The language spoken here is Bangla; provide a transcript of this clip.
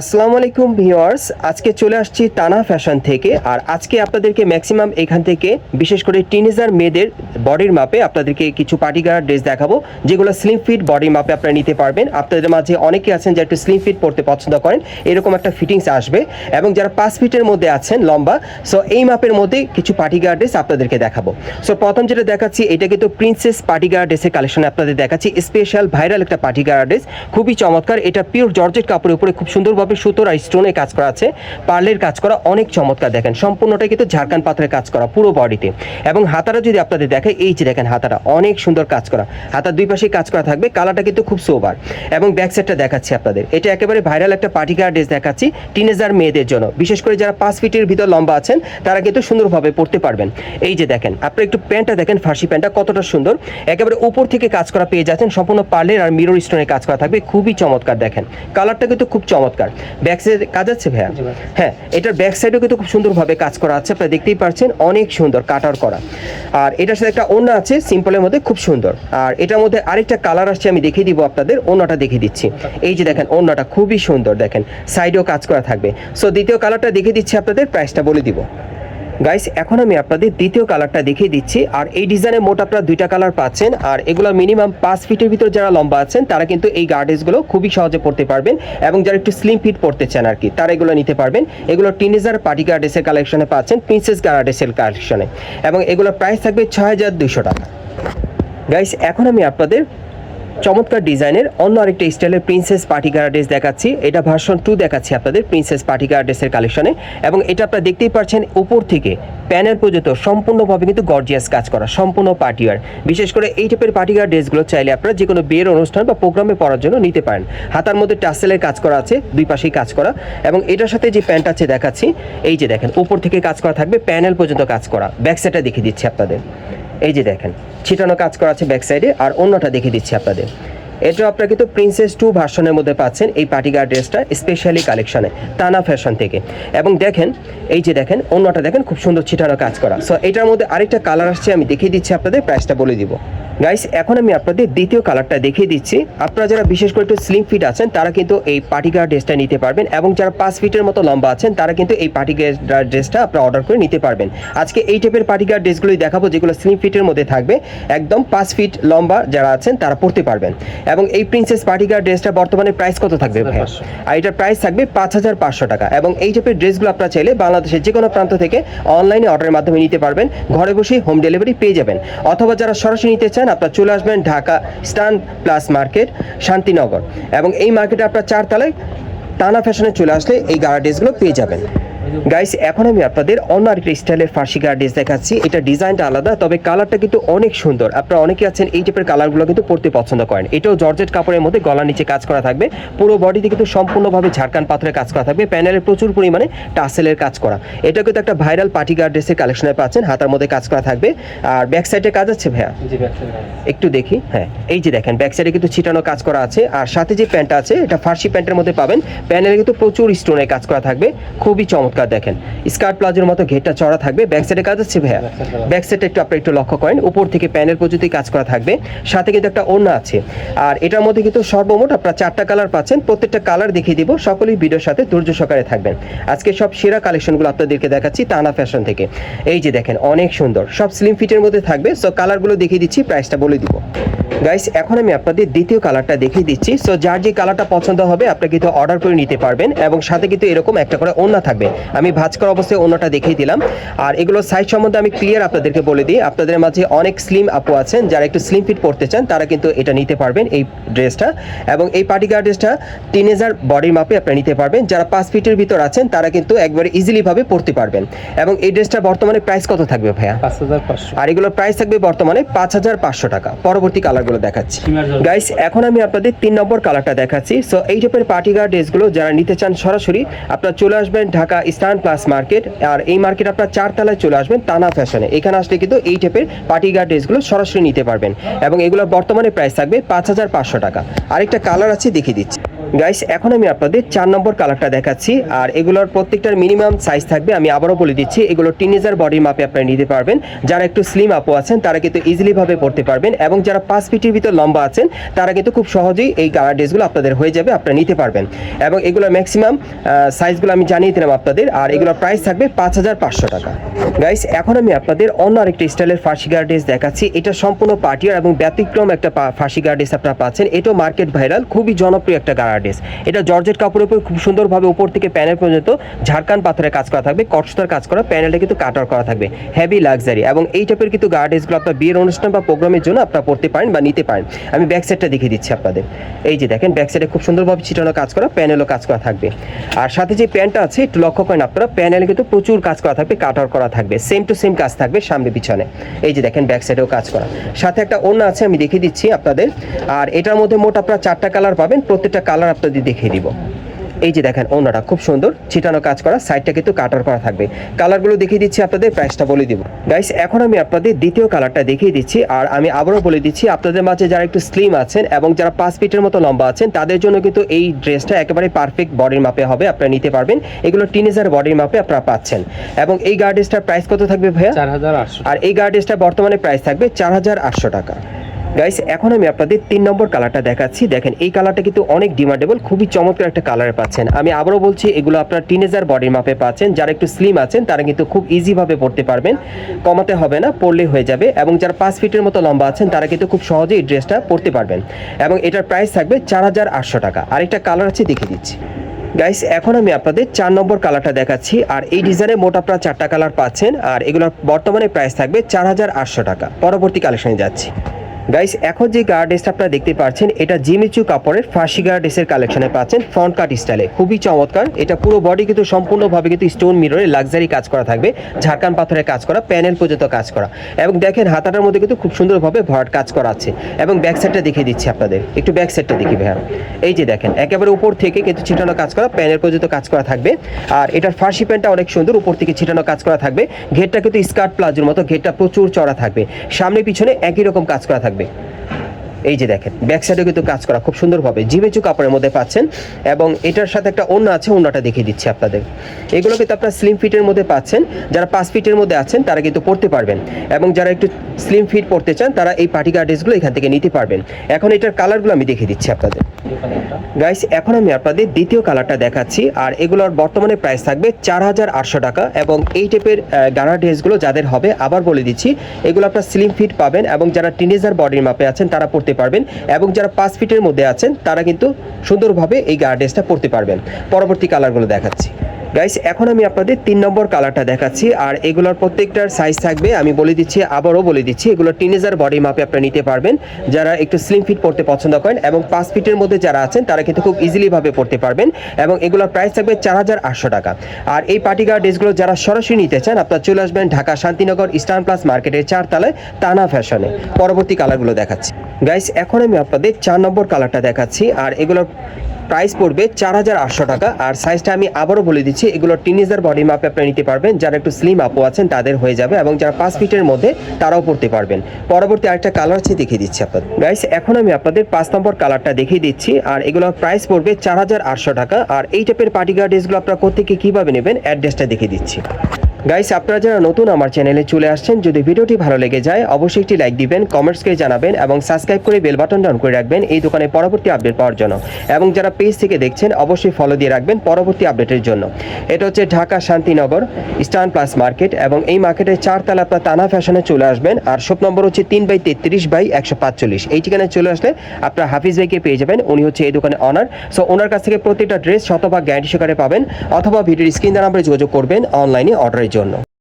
আসসালামু আলাইকুম ভিউয়ার্স, আজকে চলে আসছি টানা ফ্যাশন থেকে, আর আজকে আপনাদেরকে ম্যাক্সিমাম এখান থেকে, বিশেষ করে টিনেজার মেয়েদের বডির মাপে আপনাদেরকে কিছু পার্টিকার ড্রেস দেখাবো, যেগুলো স্লিম ফিট বডির মাপে আপনারা নিতে পারবেন। আপনাদের মাঝে অনেকে আছেন যারা একটু স্লিম ফিট পড়তে পছন্দ করেন, এরকম একটা ফিটিংস আসবে, এবং যারা পাঁচ ফিটের মধ্যে আছেন, লম্বা সো এই মাপের মধ্যে কিছু পার্টিকার ড্রেস আপনাদেরকে দেখাবো। সো প্রথম যেটা দেখাচ্ছি, এটা কিন্তু প্রিন্সেস পার্টিকার ড্রেসের কালেকশন আপনাদের দেখাচ্ছি স্পেশাল ভাইরাল একটা পার্টিকার ড্রেস, খুবই চমৎকার, এটা পিওর জর্জেট কাপড়ের উপরে খুব সুন্দরভাবে সুতোর আর স্টোনে কাজ করা আছে। পার্লের কাজ করা অনেক চমৎকার দেখেন। সম্পূর্ণটাই কিন্তু ঝাড়খান পাথরের কাজ করা পুরো বডিতে। এবং হাতাটা যদি আপনাদের দেখে, এই যে দেখেন হাতাটা, অনেক সুন্দর কাজ করা। হাতার দুই পাশেই কাজ করা থাকবে, কালারটা কিন্তু খুব সোবার। এবং ব্যাক সাইডটা দেখাচ্ছি আপনাদের। এটা একেবারে ভাইরাল একটা পার্টিকার ড্রেস দেখাচ্ছি টিনেজার মেয়েদের জন্য। বিশেষ করে যারা পাঁচ ফিটের ভিতর লম্বা আছেন, তারা কিন্তু সুন্দরভাবে পড়তে পারবেন। এই যে দেখেন আপনি একটু প্যান্টটা দেখেন, ফার্সি প্যান্টটা কতটা সুন্দর। একেবারে উপর থেকে কাজ করা পেয়ে যাচ্ছেন, সম্পূর্ণ পার্লের আর মিরর স্টোনের কাজ করা থাকবে। খুবই চমৎকার দেখেন। কালারটা কিন্তু খুব চমৎকার। ব্যাক সাইডে কাজ আছে ভাইয়া? হ্যাঁ এটার ব্যাক সাইডও কিন্তু খুব সুন্দরভাবে কাজ করা আছে। আপনারা দেখতেই পাচ্ছেন অনেক সুন্দর কাটার করা। আর এটার সাথে একটা ওড়না আছে সিম্পলের মধ্যে খুব সুন্দর। আর এটার মধ্যে আরেকটা কালার আসছে আমি দেখিয়ে দিব আপনাদের ওড়নাটা দেখিয়ে দিচ্ছি। এই যে দেখেন ওড়নাটা খুবই সুন্দর দেখেন। সাইডেও কাজ করা থাকবে। সো দ্বিতীয় কালারটা দেখিয়ে দিচ্ছি আপনাদের প্রাইসটা বলে দিব। গাইস এখন আমি আপনাদের দ্বিতীয় কালারটা দেখিয়ে দিচ্ছি। আর এই ডিজাইনের মোট আপনারা দুইটা কালার পাচ্ছেন। আর এগুলো মিনিমাম পাঁচ ফিটের ভিতর যারা লম্বা আছেন, তারা কিন্তু এই গার্ডেসগুলো খুবই সহজে পড়তে পারবেন এবং যারা একটু স্লিম ফিট পড়তে চান আর কি, তারা এগুলো নিতে পারবেন। এগুলো টিনেজার পার্টি গার্ডেসের কালেকশনে পাচ্ছেন প্রিন্সেস গার্ডেসের কালেকশনে এবং এগুলোর প্রাইস থাকবে ছয় হাজার দুশো টাকা। গাইস এখন আমি আপনাদের চমৎকার ডিজাইনের, অন্য আরেকটা স্টাইলের প্রিন্সেস পার্টি ড্রেস দেখাচ্ছি। এটা ভার্সন টু দেখাচ্ছি আপনাদের প্রিন্সেস পার্টি ড্রেসের কালেকশনে এবং এটা আপনারা দেখতেই পাচ্ছেন উপর থেকে প্যানেল পর্যন্ত সম্পূর্ণভাবে কিন্তু গর্জিয়াস কাজ করা, সম্পূর্ণ পার্টিওয়ার বিশেষ করে এই টাইপের পার্টিকার ড্রেসগুলো চাইলে আপনারা যে কোনো বিয়ের অনুষ্ঠান বা প্রোগ্রামে পড়ার জন্য নিতে পারেন। হাতার মধ্যে টাসেলের কাজ করা আছে, দুই পাশেই কাজ করা। এবং এটার সাথে যে প্যান্ট আছে দেখাচ্ছি, এই যে দেখেন, উপর থেকে কাজ করা থাকবে প্যানেল পর্যন্ত কাজ করা। ব্যাক সাইডটা দেখিয়ে দিচ্ছি আপনাদের। এই যে দেখেন, ছিটানো কাজ করা আছে ব্যাক সাইডে আর অন্যটা দেখে দিচ্ছি আপনাদের। এটা আপনারা কিন্তু প্রিন্সেস টু ভার্সনের মধ্যে পাচ্ছেন, এই পার্টিগার ড্রেসটা স্পেশালি কালেকশনে তানা ফ্যাশন থেকে। এবং দেখেন, এই যে দেখেন, অন্যটা দেখেন, খুব সুন্দর ছিটানো কাজ করা। সো এটার মধ্যে আরেকটা কালার আসছে, আমি দেখিয়ে দিচ্ছি আপনাদের প্রাইসটা বলে দিব। গাইস এখন আমি আপনাদের দ্বিতীয় কালারটা দেখিয়ে দিচ্ছি। আপনারা যারা বিশেষ করে একটু স্লিম ফিট আছেন তারা কিন্তু এই পার্টিগার ড্রেসটা নিতে পারবেন এবং যারা পাঁচ ফিটের মতো লম্বা আছেন তারা কিন্তু এই পার্টিগার ড্রেসটা আপনারা অর্ডার করে নিতে পারবেন। আজকে এই টাইপের পার্টিগার ড্রেসগুলোই দেখাবো যেগুলো স্লিম ফিটের মধ্যে থাকবে। একদম পাঁচ ফিট লম্বা যারা আছেন তারা পড়তে পারবেন। এবং এই প্রিন্সেস পার্টিগার ড্রেসটা বর্তমানে প্রাইস কত থাকবে ভাই আর এটার প্রাইস থাকবে পাঁচ হাজার পাঁচশো টাকা। এবং এই টাইপের ড্রেসগুলো আপনারা চাইলে বাংলাদেশের যে কোনো প্রান্ত থেকে অনলাইনে অর্ডারের মাধ্যমে নিতে পারবেন। ঘরে বসেই হোম ডেলিভারি পেয়ে যাবেন। অথবা যারা সরাসরি নিতে চান আপনারা চলে আসবেন Dhaka stan plus market, Shantinagar. এবং এই মার্কেটে আপনার চারতলায় টানা ফ্যাশনে চলে আসলে এই গাড়া ড্রেসগুলো পেয়ে যাবেন। গাইস এখন আমি আপনাদের অন্য আরেকটা স্টাইলের ফার্সি গাড়া ড্রেস দেখাচ্ছি। এটা ডিজাইনটা আলাদা তবে কালারটা কিন্তু অনেক সুন্দর। আপনারা অনেকে আছেন এই টাইপের কালারগুলো কিন্তু পড়তে পছন্দ করেন। এটাও জর্জেট কাপড়ের মধ্যে গলার নিচে কাজ করা থাকবে। পুরো বডিতে কিন্তু সম্পূর্ণভাবে ঝাড়খান পাথরে কাজ করা থাকবে। প্যানেলে প্রচুর পরিমাণে টাসেলের কাজ করা। এটা কিন্তু একটা ভাইরাল পার্টি গার্ড ড্রেসের কালেকশনে পাচ্ছেন। হাতার মধ্যে কাজ করা থাকবে। আর ব্যাক সাইডে কাজ আছে ভাইয়া? একটু দেখি হ্যাঁ। এই যে দেখেন ব্যাক সাইডে কিন্তু ছিটানো কাজ করা আছে। আর সাথে যে প্যান্টটা আছে এটা ফার্সি প্যান্টের মধ্যে পাবেন। প্যানেলে কিন্তু প্রচুর স্টোনের কাজ করা থাকবে। খুবই চমৎকার দেখেন। স্কার্ট প্লাজোর মতো ঘেরটা চড়া থাকবে। ব্যাক সাইডে কাজ আছে ভাইয়া। ব্যাক সাইডে একটু আপনি একটু লক্ষ্য করেন। উপর থেকে প্যানেল পর্যন্ত কাজ করা থাকবে। সাথে কিন্তু একটা ওড়না আছে। আর এটার মধ্যে কিন্তু সর্বমোট আপনারা চারটা কালার পাচ্ছেন। প্রত্যেকটা কালার দেখিয়ে দিব। সকলেই ভিডিওর সাথে ধৈর্য সহকারে থাকবেন। আজকে সব সেরা কালেকশনগুলো আপনাদেরকে দেখাচ্ছি টানা ফ্যাশন থেকে। এই যে দেখেন অনেক সুন্দর। সব স্লিম ফিটের মধ্যে থাকবে। সো কালারগুলো দেখিয়ে দিচ্ছি প্রাইসটা বলে দিব। গাইস এখন আমি আপনাদের দ্বিতীয় কালারটা দেখিয়ে দিচ্ছি। সো যার যে কালারটা পছন্দ হবে আপনি কিন্তু অর্ডার করে নিতে পারবেন। এবং সাথে কিন্তু এরকম একটা করে ওড়না থাকবে। আমি ভাজ করা অবস্থায় অন্যটা দেখিয়ে দিলাম। আর এগুলো সাইজ সম্বন্ধে আমি ক্লিয়ার আপনাদেরকে বলে দিই। আপনাদের মাঝে অনেক স্লিম আপু আছেন যারা একটু স্লিম ফিট পড়তে চান তারা কিন্তু এটা নিতে পারবেন এই ড্রেসটা এবং এই পার্টিকার ড্রেসটা টিনেজার বডির মাপে আপনারা নিতে পারবেন। যারা পাঁচ ফিটের ভিতর আছেন তারা কিন্তু একবারে ইজিলি ভাবে পড়তে পারবেন। এবং এই ড্রেসটা বর্তমানে প্রাইস কত থাকবে ভাইয়া? পাঁচ হাজার পাঁচশো। আর এগুলোর প্রাইস থাকবে বর্তমানে পাঁচ হাজার পাঁচশো টাকা। পরবর্তী কালারগুলো দেখাচ্ছি। গাইস এখন আমি আপনাদের তিন নম্বর কালারটা দেখাচ্ছি। সো এই টাইপের পার্টি গার্ড ড্রেসগুলো যারা নিতে চান সরাসরি আপনারা চলে আসবেন ঢাকা স্টান প্লাস মার্কেট আর এই মার্কেট আপনার চারতলায় চলে আসবেন, টানা ফ্যাশনে এখানে আসলে কিন্তু এই টাইপের পার্টি গার্ড ড্রেসগুলো সরাসরি নিতে পারবেন। এবং এগুলোর বর্তমানে প্রাইস থাকবে পাঁচ হাজার পাঁচশো টাকা। আরেকটা কালার আছে, দেখিয়ে দিচ্ছি। গাইস এখন আমি আপনাদের চার নম্বর কালারটা দেখাচ্ছি, আর এগুলোর প্রত্যেকটার মিনিমাম সাইজ থাকবে, আমি আবারও বলে দিচ্ছি, এগুলো টিনেজার বডির মাপে আপনারা নিতে পারবেন। যারা একটু স্লিম আপু আছেন, তারা কিন্তু ইজিলিভাবে পড়তে পারবেন, এবং যারা পাঁচ ফিটের ভিতর লম্বা আছেন, তারা কিন্তু খুব সহজেই এই গাড়া ড্রেসগুলো আপনাদের হয়ে যাবে আপনারা নিতে পারবেন। এবং এগুলোর ম্যাক্সিমাম সাইজগুলো আমি জানিয়ে দিলাম আপনাদের, আর এগুলোর প্রাইস থাকবে পাঁচ হাজার পাঁচশো টাকা। গাইস এখন আমি আপনাদের অন্য আরেকটা স্টাইলের ফার্সি গার্ড ড্রেস দেখাচ্ছি, এটা সম্পূর্ণ পার্টিয়ার এবং ব্যতিক্রম একটা পা- ফার্সি গার্ড ড্রেস আপনারা পাচ্ছেন, এটাও মার্কেট ভাইরাল খুবই জনপ্রিয় একটা গার্ড ড্রেস এটা জর্জেট কাপড়ের উপর খুব সুন্দরভাবে উপর থেকে প্যানেল পর্যন্ত ঝাড়খান পাথরের কাজ করা থাকবে, কটসতার কাজ করা প্যানেলটা কিন্তু কাটার করা থাকবে। হেভি লাক্সারি এবং এই টাইপের কিন্তু ড্রেসগুলো আপনার বিয়ের অনুষ্ঠান বা প্রোগ্রামের জন্য আপনারা পড়তে পারেন বা নিতে পারেন। আমি ব্যাক সাইডটা দেখিয়ে দিচ্ছি আপনাদের। এই যে দেখেন ব্যাক সাইডে খুব সুন্দরভাবে ছিটানো কাজ করা, প্যানেলও কাজ করা থাকবে। আর সাথে যে প্যান্টটা আছে, একটু লক্ষ্য করেন আপনারা, প্যানেলে কিন্তু প্রচুর কাজ করা থাকবে, কাটার করা থাকবে। সেম টু সেম কাজ থাকবে সামনে পিছনে। এই যে দেখেন ব্যাক সাইডেও কাজ করা। সাথে একটা অন্য আছে, আমি দেখিয়ে দিচ্ছি আপনাদের। আর এটার মধ্যে মোট আপনারা চারটা কালার পাবেন, প্রত্যেকটা কালার আপনাদের দেখিয়ে দিব। এই যে দেখেন অন্যটা খুব সুন্দর। ছিটানো কাজ করা সাইডটা কিন্তু কাটার করা থাকবে। কালারগুলো দেখিয়ে দিচ্ছি আপনাদের প্রাইসটা বলে দিব। গাইস এখন আমি আপনাদের দ্বিতীয় কালারটা দেখিয়ে দিচ্ছি আর আমি আবারও বলে দিচ্ছি আপনাদের মাঝে যারা একটু স্লিম আছেন এবং যারা পাঁচ ফিটের মতো লম্বা আছেন তাদের জন্য কিন্তু এই ড্রেসটা একেবারে পারফেক্ট বডির মাপে হবে আপনারা নিতে পারবেন। এগুলো টিনেজার বডির মাপে আপনারা পাচ্ছেন। এবং এই গার্ড ড্রেসটার প্রাইস কত থাকবে ভাইয়া? চার হাজার আটশো। আর এই গার্ড ড্রেসটা বর্তমানে প্রাইস থাকবে চার হাজার আটশো টাকা। গাইস এখন আমি আপনাদের তিন নম্বর কালারটা দেখাচ্ছি। দেখেন, এই কালারটা কিন্তু অনেক ডিমান্ডেবল খুবই চমৎকার একটা কালারে পাচ্ছেন। আমি আবারও বলছি, এগুলো আপনার টিনেজার বডির মাপে পাচ্ছেন। যারা একটু স্লিম আছেন, তারা কিন্তু খুব ইজিভাবে পড়তে পারবেন। কমাতে হবে না পড়লে হয়ে যাবে। এবং যারা পাঁচ ফিটের মতো লম্বা আছেন, তারা কিন্তু খুব সহজেই এই ড্রেসটা পরতে পারবেন। এবং এটার প্রাইস থাকবে চার হাজার আটশো টাকা। আরেকটা কালার আছে, দেখিয়ে দিচ্ছি। গাইস এখন আমি আপনাদের চার নম্বর কালারটা দেখাচ্ছি। আর এই ডিজাইনে মোট আপনারা চারটা কালার পাচ্ছেন। আর এগুলোর বর্তমানে প্রাইস থাকবে চার হাজার আটশো টাকা। পরবর্তী কালেকশনে যাচ্ছি। গাইস এখন যে গার্ড আপনারা দেখতে পাচ্ছেন, এটা জিমিচু কাপড়ের ফার্সি গার্ড ড্রেসের কালেকশনে পাচ্ছেন ফ্রন্ট কাট স্টাইলে খুবই চমৎকার। এটা পুরো বডি কিন্তু সম্পূর্ণভাবে কিন্তু স্টোন মিররে লাক্সারি কাজ করা থাকবে, ঝাড়খান পাথরের কাজ করা প্যানেল পর্যন্ত কাজ করা। এবং দেখেন, হাতাটার মধ্যে কিন্তু খুব সুন্দরভাবে ভরাট কাজ করা আছে। এবং ব্যাক সাইডটা দেখিয়ে দিচ্ছি আপনাদের। একটু ব্যাক সাইডটা দেখি ভাইয়া। এই যে দেখেন, একেবারে উপর থেকে কিন্তু ছিটানো কাজ করা প্যানেল পর্যন্ত কাজ করা থাকবে। আর এটার ফার্সি প্যান্টটা অনেক সুন্দর, উপর থেকে ছিটানো কাজ করা থাকবে। ঘেরটা কিন্তু স্কার্ট প্লাজোর মতো, ঘেরটা প্রচুর চড়া থাকবে। সামনে পিছনে একই রকম কাজ করা থাকবে। থাকবে এই যে দেখেন ব্যাক সাইডে কিন্তু কাজ করা খুব সুন্দরভাবে। জিমেচু কাপড়ের মধ্যে পাচ্ছেন এবং এটার সাথে একটা অন্য আছে অন্যটা দেখিয়ে দিচ্ছি আপনাদের। এগুলো কিন্তু আপনার স্লিম ফিটের মধ্যে পাচ্ছেন। যারা পাঁচ ফিটের মধ্যে আছেন, তারা কিন্তু পড়তে পারবেন। এবং যারা একটু স্লিম ফিট পড়তে চান, তারা এই পার্টি গার্ডেসগুলো এখান থেকে নিতে পারবেন। এখন এটার কালারগুলো আমি দেখিয়ে দিচ্ছি আপনাদের। গাইস এখন আমি আপনাদের দ্বিতীয় কালারটা দেখাচ্ছি। আর এগুলোর বর্তমানে প্রাইস থাকবে চার হাজার আটশো টাকা এবং এই টাইপের গানা ড্রেসগুলো যাদের হবে, আবার বলে দিচ্ছি, এগুলো আপনার স্লিম ফিট পাবেন এবং যারা টিনেজার বডির মাপে আছেন, তারা পড়তে পারবেন এবং যারা পাঁচ ফিটের মধ্যে আছেন, তারা কিন্তু সুন্দরভাবে এই গার্ডেসটা পড়তে পারবেন। পরবর্তী কালারগুলো দেখাচ্ছি। গাইস এখন আমি আপনাদের তিন নম্বর কালারটা দেখাচ্ছি, আর এগুলোর প্রত্যেকটার সাইজ থাকবে, আমি বলে দিচ্ছি, আবারও বলে দিচ্ছি, এগুলো টিনেজার বডি মাপে আপনারা নিতে পারবেন। যারা একটু স্লিম ফিট পড়তে পছন্দ করেন এবং পাঁচ ফিটের মধ্যে যারা আছেন, তারা কিন্তু খুব ইজিলিভাবে পড়তে পারবেন এবং এগুলোর প্রাইস থাকবে চার হাজার আটশো টাকা। আর এই পার্টি গার্ড ড্রেসগুলো যারা সরাসরি নিতে চান, আপনারা চলে আসবেন ঢাকা শান্তিনগর ইস্টার্ন প্লাস মার্কেটের চারতলায় তানা ফ্যাশনে পরবর্তী কালারগুলো দেখাচ্ছি। গাইস এখন আমি আপনাদের চার নম্বর কালারটা দেখাচ্ছি, আর এগুলোর প্রাইস পড়বে চার হাজার আটশো টাকা। আর সাইজটা আমি আবারও বলে দিচ্ছি, এগুলো টিনেজার বডি মাপে আপনারা নিতে পারবেন। যারা একটু স্লিম আপু আছেন, তাদের হয়ে যাবে এবং যারা পাঁচ ফিটের মধ্যে, তারাও পড়তে পারবেন। পরবর্তী আরেকটা কালার আছে, দেখিয়ে দিচ্ছি আপনাদের। গাইস এখন আমি আপনাদের পাঁচ নম্বর কালারটা দেখিয়ে দিচ্ছি। আর এগুলো প্রাইস পড়বে চার হাজার আটশো টাকা। আর এই টাইপের পার্টি গার্ড ড্রেসগুলো আপনারা কোথেকে কীভাবে নেবেন অ্যাড্রেসটা দেখিয়ে দিচ্ছি। গাইস আপনারা যারা নতুন আমার চ্যানেলে চলে আসছেন, যদি ভিডিওটি ভালো লেগে যায়, অবশ্যই একটি লাইক দিবেন কমেন্টস করে জানাবেন এবং সাবস্ক্রাইব করে বেল বাটন ডাউন করে রাখবেন এই দোকানে পরবর্তী আপডেট পাওয়ার জন্য। এবং যারা পেজ থেকে দেখছেন, অবশ্যই ফলো দিয়ে রাখবেন পরবর্তী আপডেটের জন্য। এটা হচ্ছে Dhaka Shantinagar stan plus market এবং এই মার্কেটের চারতলা আপনার তানা ফ্যাশনে চলে আসবেন। আর শপ নম্বর হচ্ছে তিন বাই তেত্রিশ বাই একশো পাঁচচল্লিশ। এই ঠিকানায় চলে আসলে আপনার হাফিজ ভাইকে পেয়ে যাবেন। উনি হচ্ছে এই দোকানে অনার সো ওনার কাছ থেকে প্রত্যেকটা ড্রেস শতভাগ গ্যারান্টি সহকারে পাবেন। অথবা ভিডিওর স্ক্রিন নাম্বারে যোগাযোগ করবেন। অনলাইনে অর্ডারের জন্য